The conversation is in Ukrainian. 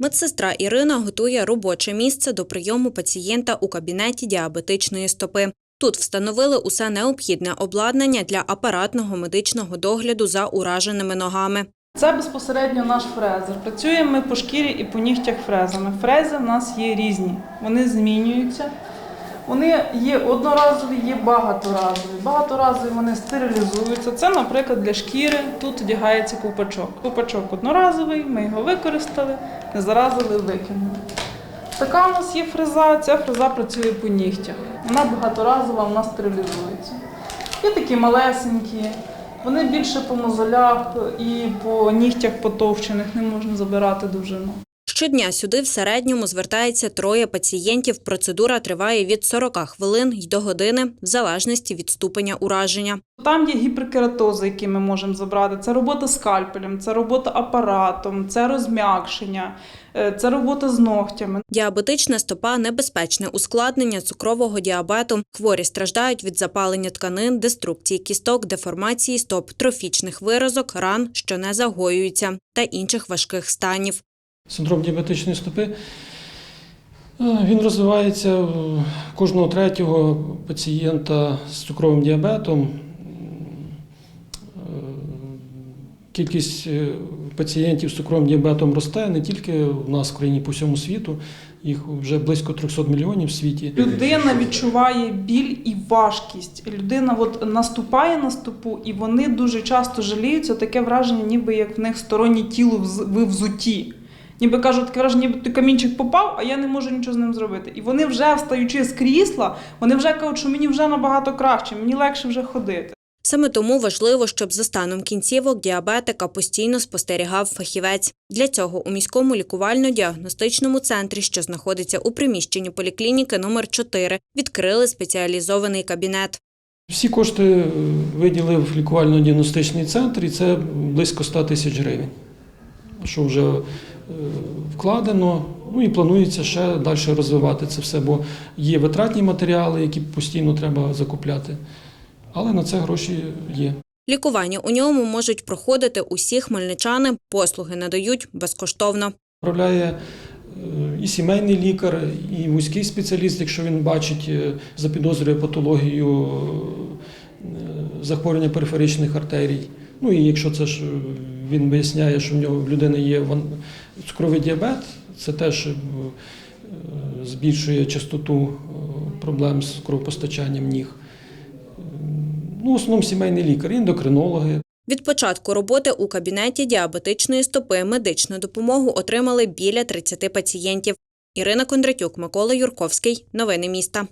Медсестра Ірина готує робоче місце до прийому пацієнта у кабінеті діабетичної стопи. Тут встановили усе необхідне обладнання для апаратного медичного догляду за ураженими ногами. Це безпосередньо наш фрезер. Працюємо ми по шкірі і по нігтях фрезами. Фрези в нас є різні, вони змінюються. Вони є одноразові, є багаторазові. Багаторазові вони стерилізуються. Це, наприклад, для шкіри тут одягається ковпачок. Ковпачок одноразовий, ми його використали, не заразили, викинули. Така у нас є фреза, ця фреза працює по нігтях. Вона багаторазова, вона стерилізується. Є такі малесенькі, вони більше по мозолях і по нігтях потовчених, не можна забирати довжину. Щодня сюди в середньому звертається троє пацієнтів. Процедура триває від 40 хвилин й до години, в залежності від ступеня ураження. Там є гіперкератози, які ми можемо забрати. Це робота скальпелем, це робота апаратом, це розм'якшення, е, це робота з ногтями. Діабетична стопа небезпечне ускладнення цукрового діабету. Хворі страждають від запалення тканин, деструкції кісток, деформації стоп, трофічних виразок, ран, що не загоюються, та інших важких станів. Синдром діабетичної стопи е, він розвивається у кожного третього пацієнта з цукровим діабетом. Е, Кількість е, пацієнтів з цукровим діабетом росте не тільки у нас в країні, по всьому світу. Їх вже близько 300 мільйонів в світі. Людина відчуває біль і важкість. Людина от наступає на стопу, і вони дуже часто жаліються. Таке враження, ніби як в них стороннє тіло вз- в взуті. Ніби кажуть, таке враження, ніби той камінчик попав, а я не можу нічого з ним зробити. І вони вже встаючи з крісла, вони вже кажуть, що мені вже набагато краще, мені легше вже ходити. Саме тому важливо, щоб за станом кінцівок діабетика постійно спостерігав фахівець. Для цього у міському лікувально-діагностичному центрі, що знаходиться у приміщенні поліклініки номер 4, відкрили спеціалізований кабінет. Всі кошти е, виділив лікувально-діагностичний центр, і це близько 100 тисяч гривень, що вже вкладено. Ну і планується ще далі розвивати це все, бо є витратні матеріали, які постійно треба закупляти. Але на це гроші є. Лікування у ньому можуть проходити усі хмельничани, послуги надають безкоштовно. Управляє е, і сімейний лікар, і вузький спеціаліст, якщо він бачить, е, запідозрює патологію е, захворювання периферичних артерій. Ну і якщо це ж він виясняє, що в нього в людини є цукровий діабет, це теж е, збільшує частоту е, проблем з кровопостачанням ніг. Е, Ну, в основному сімейний лікар, ендокринологи, Від початку роботи у кабінеті діабетичної стопи медичну допомогу отримали біля 30 пацієнтів. Ірина Кондратюк, Микола Юрковський. Новини міста.